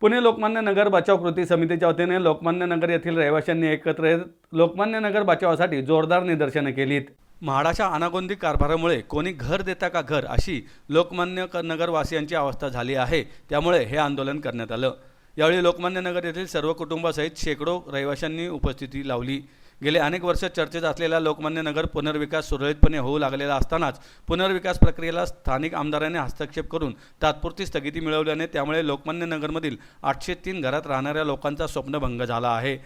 पुणे लोकमान्य नगर बचाव कृती समितीच्या वतीने लोकमान्य नगर येथील रहिवाशांनी एकत्र येत लोकमान्य नगर बचावासाठी जोरदार निदर्शनं केलीत. म्हाडाच्या अनागोंदी कारभारामुळे कोणी घर देता का घर अशी लोकमान्य क- नगरवासियांची अवस्था झाली आहे. त्यामुळे हे आंदोलन करण्यात आलं. यावेळी लोकमान्य नगर येथील सर्व कुटुंबासहित शेकडो रहिवाशांनी उपस्थिती लावली. गेले अनेक वर्ष चर्चेत असलेला लोकमान्य नगर पुनर्विकास सुरळीतपणे होऊ लागलेला असतानाच पुनर्विकास प्रक्रियेला स्थानिक आमदारांनी हस्तक्षेप करून तात्पुरती स्थगिती मिळवल्याने त्यामुळे लोकमान्य नगरमधील आठशे तीन घरात राहणाऱ्या लोकांचा स्वप्नभंग झाला आहे.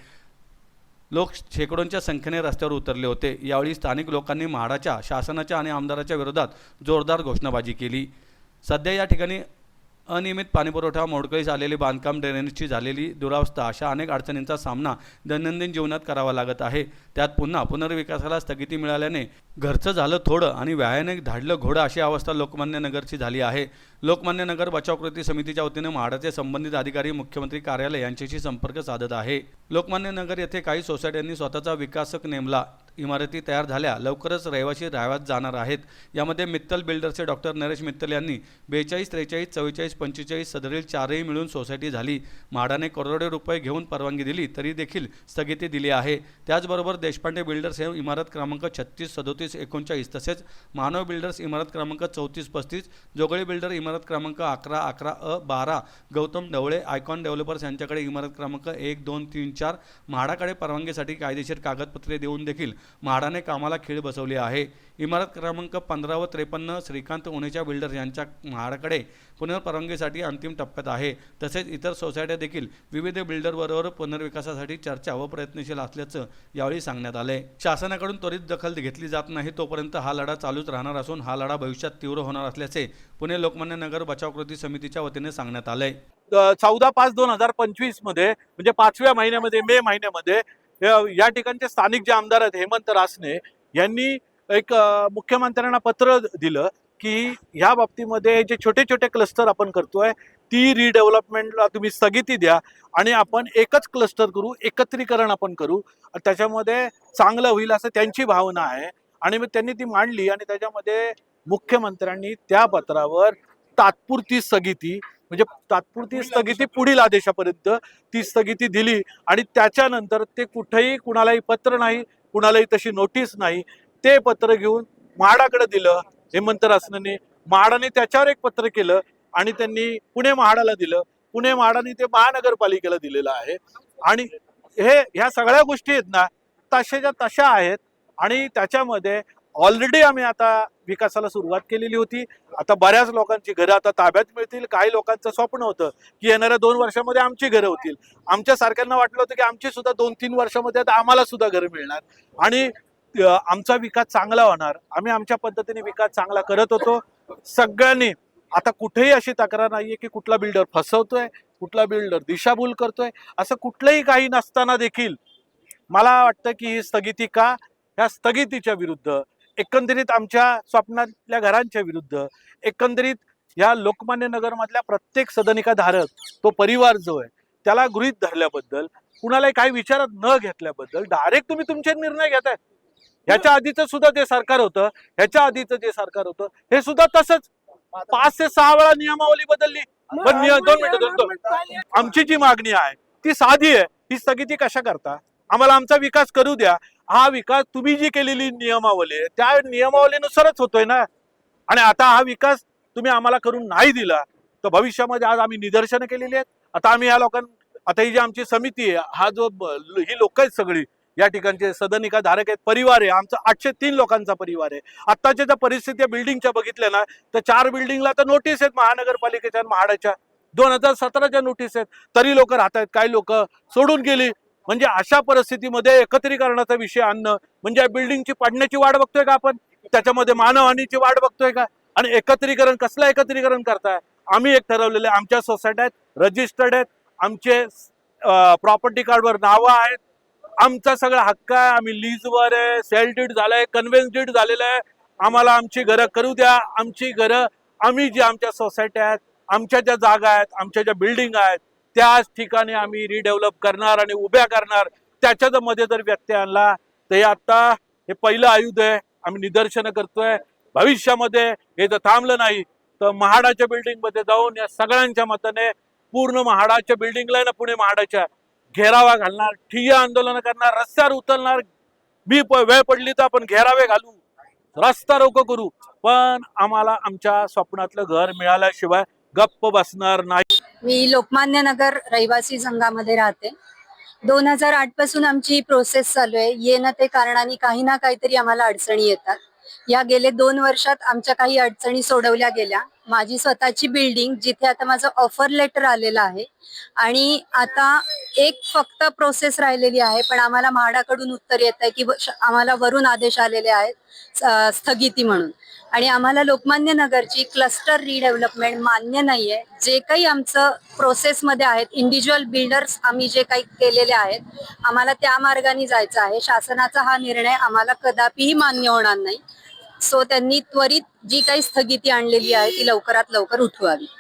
लोक शेकडोंच्या संख्येने रस्त्यावर उतरले होते. यावेळी स्थानिक लोकांनी म्हाडाच्या शासनाच्या आणि आमदाराच्या विरोधात जोरदार घोषणाबाजी केली. सध्या या ठिकाणी अनियमित पाणीपुरवठा मोडकळीस झालेली बांधकाम ड्रेनेजची झालेली दुरावस्था अशा अनेक अडचणींचा सामना दैनंदिन जीवनात करावा लागत आहे. त्यात पुन्हा पुनर्विकासाला स्थगिती मिळाल्याने घरचं झालं थोडं आणि व्यायाने धाडलं घोडं अशी अवस्था लोकमान्य नगरची झाली आहे. लोकमान्य नगर बचाव कृती समितीच्या वतीने म्हाडाचे संबंधित अधिकारी मुख्यमंत्री कार्यालय यांच्याशी संपर्क साधत आहे. लोकमान्य नगर येथे काही सोसायट्यांनी स्वतःचा विकासक नेमला. इमारती तयार झाल्या. लवकरच रहिवासी राहाव्यात जाणार आहेत. यामध्ये मित्तल बिल्डरचे डॉक्टर नरेश मित्तल यांनी बेचाळीस त्रेचाळीस चव्वेचाळीस पंचेचाळीस सदरील चारही मिळून सोसायटी झाली. म्हाडाने करोडो रुपये घेऊन परवानगी दिली तरी देखील स्थगिती दिली आहे. त्याचबरोबर देशपांडे बिल्डर्स हे इमारत क्रमांक छत्तीस सदोतीस एकोणचाळीस तसेच मानव बिल्डर्स इमारत क्रमांक चौतीस पस्तीस जोगळी बिल्डर इमारत क्रमांक अकरा अकरा अ बारा गौतम ढवळे आयकॉन डेव्हलपर्स यांच्याकडे इमारत क्रमांक एक दोन तीन चार म्हाडाकडे परवानगीसाठी कायदेशीर कागदपत्रे देऊन देखील म्हाडाने कामाला खीळ बसवली आहे. इमारत क्रमांक पंधरा व त्रेपन्न श्रीकांत उनेच्या बिल्डर्स यांच्या म्हाडाकडे पुनर्परवानगीसाठी अंतिम टप्प्यात आहे. तसेच इतर सोसायट्या देखील विविध बिल्डरबरोबर पुनर्विकासासाठी चर्चा व प्रयत्नशील असल्याचं यावेळी सांगण्यात आले. शासनाकडून त्वरित दखल घेतली जात नाही तोपर्यंत हा लढा चालूच राहणार असून हा लढा भविष्यात तीव्र होणार असल्याचे पुणे लोकमान्य नगर बचाव कृती समितीच्या वतीने सांगण्यात आले. चौदा पाच दोन हजार पंचवीसमध्ये म्हणजे पाचव्या महिन्यामध्ये मे महिन्यामध्ये या- या ठिकाणचे स्थानिक जे आमदार आहेत हेमंत रासने यांनी एक मुख्यमंत्र्यांना पत्र दिलं की ह्या बाबतीमध्ये जे छोटे छोटे क्लस्टर आपण करतोय ती रिडेव्हलपमेंटला तुम्ही स्थगिती द्या आणि आपण एकच क्लस्टर करू एकत्रीकरण आपण करू. त्याच्यामध्ये चांगलं होईल असं त्यांची भावना आहे. आणि मग त्यांनी ती मांडली आणि त्याच्यामध्ये मुख्यमंत्र्यांनी त्या पत्रावर तात्पुरती स्थगिती म्हणजे तात्पुरती स्थगिती पुढील आदेशापर्यंत ती स्थगिती दिली आणि त्याच्यानंतर ते कुठेही कुणालाही पत्र नाही कुणालाही तशी नोटीस नाही ते पत्र घेऊन म्हाडाकडे दिलं हेमंत रासनेने. म्हाडाने त्याच्यावर एक पत्र केलं आणि त्यांनी पुणे म्हाडाला दिलं. पुणे म्हाडाने ते महानगरपालिकेला दिलेलं आहे. आणि हे ह्या सगळ्या गोष्टी आहेत ना तशाच्या तशा आहेत आणि त्याच्यामध्ये ऑलरेडी आम्ही आता विकासाला सुरुवात केलेली होती. आता बऱ्याच लोकांची घरं आता ताब्यात मिळतील. काही लोकांचं स्वप्न होतं की येणाऱ्या दोन वर्षामध्ये आमची घरं होतील. आमच्या सारख्यांना वाटलं होतं की आमची सुद्धा दोन तीन वर्षामध्ये आता आम्हाला सुद्धा घरं मिळणार. आणि आमचा विकास चांगला होणार. आम्ही आमच्या पद्धतीने विकास चांगला करत होतो. सगळ्यांनी आता कुठेही अशी तक्रार नाहीये की कुठला बिल्डर फसवतोय कुठला बिल्डर दिशाभूल करतोय असं कुठलंही काही नसताना देखील मला वाटतं की ही स्थगिती का? ह्या स्थगितीच्या विरुद्ध एकंदरीत आमच्या स्वप्नातल्या घरांच्या विरुद्ध एकंदरीत या लोकमान्य नगरमधल्या प्रत्येक सदनिका धारक तो परिवार जो आहे त्याला गृहीत धरल्याबद्दल कुणालाही काही विचारात न घेतल्याबद्दल डायरेक्ट तुम्ही तुमचे निर्णय घेताय. ह्याच्या आधीचं सुद्धा जे सरकार होतं ह्याच्या आधीचं जे सरकार होतं हे सुद्धा तसंच. पाच ते सहा वेळा नियमावली बदलली. पण दोन मिनिटं दोन आमची जी मागणी आहे ती साधी आहे. ही स्थगिती कशा करता? आम्हाला आमचा विकास करू द्या. हा विकास तुम्ही जी केलेली नियमावली आहे त्या नियमावलीनुसारच होतोय ना? आणि आता हा विकास तुम्ही आम्हाला करून नाही दिला तर भविष्यामध्ये आज आम्ही निदर्शनं केलेली आहेत. आता आम्ही या लोकां आता ही जी आमची समिती आहे हा जो ही लोक आहेत सगळी या ठिकाणचे सदनिका धारक आहेत परिवार आहे आमचा आठशे तीन लोकांचा परिवार आहे. आत्ताच्या ज्या परिस्थिती बिल्डिंगच्या बघितल्या ना तर चार बिल्डिंगला तर नोटीस आहेत महानगरपालिकेच्या आणि म्हाडाच्या. दोन हजार सतराच्या नोटीस आहेत. तरी लोक राहत आहेत काही लोक सोडून गेली. म्हणजे अशा परिस्थितीमध्ये एकत्रीकरणाचा विषय आणणं म्हणजे या बिल्डिंगची पडण्याची वाट बघतोय का आपण? त्याच्यामध्ये मानहानीची वाट बघतोय का? आणि एकत्रीकरण कसलं एकत्रीकरण करताय? आम्ही एक ठरवलेलं आहे आमच्या सोसायट्यात रजिस्टर्ड आहेत आमचे प्रॉपर्टी कार्डवर नावं आहेत आमचा सगळा हक्क आहे आम्ही लीजवर आहे सेल डीड झालंय कन्व्हेन्स डीड झालेलं आहे. आम्हाला आमची घरं करू द्या आमची घरं आम्ही जी आमच्या सोसायट्या आहेत आमच्या ज्या जागा आहेत आमच्या ज्या बिल्डिंग आहेत त्याच ठिकाणी आम्ही रिडेव्हलप करणार आणि उभ्या करणार. त्याच्यात मध्ये जर व्यत्यय आणला तर हे आता हे पहिलं आयुध आहे. आम्ही निदर्शनं करतोय. भविष्यामध्ये हे जर थांबलं नाही तर महाडाच्या बिल्डिंगमध्ये जाऊन या सगळ्यांच्या मताने पूर्ण महाडाच्या बिल्डिंगला ना पुणे महाडाच्या घेरावा घालणार ठिय्या आंदोलन करणार रस्त्यावर उतरणार. मी वेळ पडली तर आपण घेरावे घालू. रस्ता रोको करू. पण आम्हाला आमच्या स्वप्नातलं घर मिळाल्याशिवाय गप्प बसणार नाही. मी लोकमान्य नगर रहिवासी संघामध्ये राहते. दोन हजार आठपासून आमची प्रोसेस चालू आहे. ये ना ते कारणाने काही ना काहीतरी आम्हाला अडचणी येतात. या गेले दोन वर्षात आमच्या काही अडचणी सोडवल्या गेल्या. माझी स्वतःची बिल्डिंग जिथे आता माझं ऑफर लेटर आलेलं आहे. आणि आता एक फक्त प्रोसेस राहिलेली आहे पण आम्हाला म्हाडाकडून उत्तर येत आहे की आम्हाला वरून आदेश आलेले आहेत स्थगिती म्हणून. आणि आम्हाला लोकमान्य नगरची क्लस्टर रिडेव्हलपमेंट मान्य नाहीये. जे काही आमचं प्रोसेसमध्ये आहेत इंडिव्हिज्युअल बिल्डर्स आम्ही जे काही केलेले आहेत आम्हाला त्या मार्गाने जायचं आहे. शासनाचा हा निर्णय आम्हाला कदापिही मान्य होणार नाही. सो त्यांनी त्वरित जी काही स्थगिती आणलेली आहे ती लवकरात लवकर उठवावी.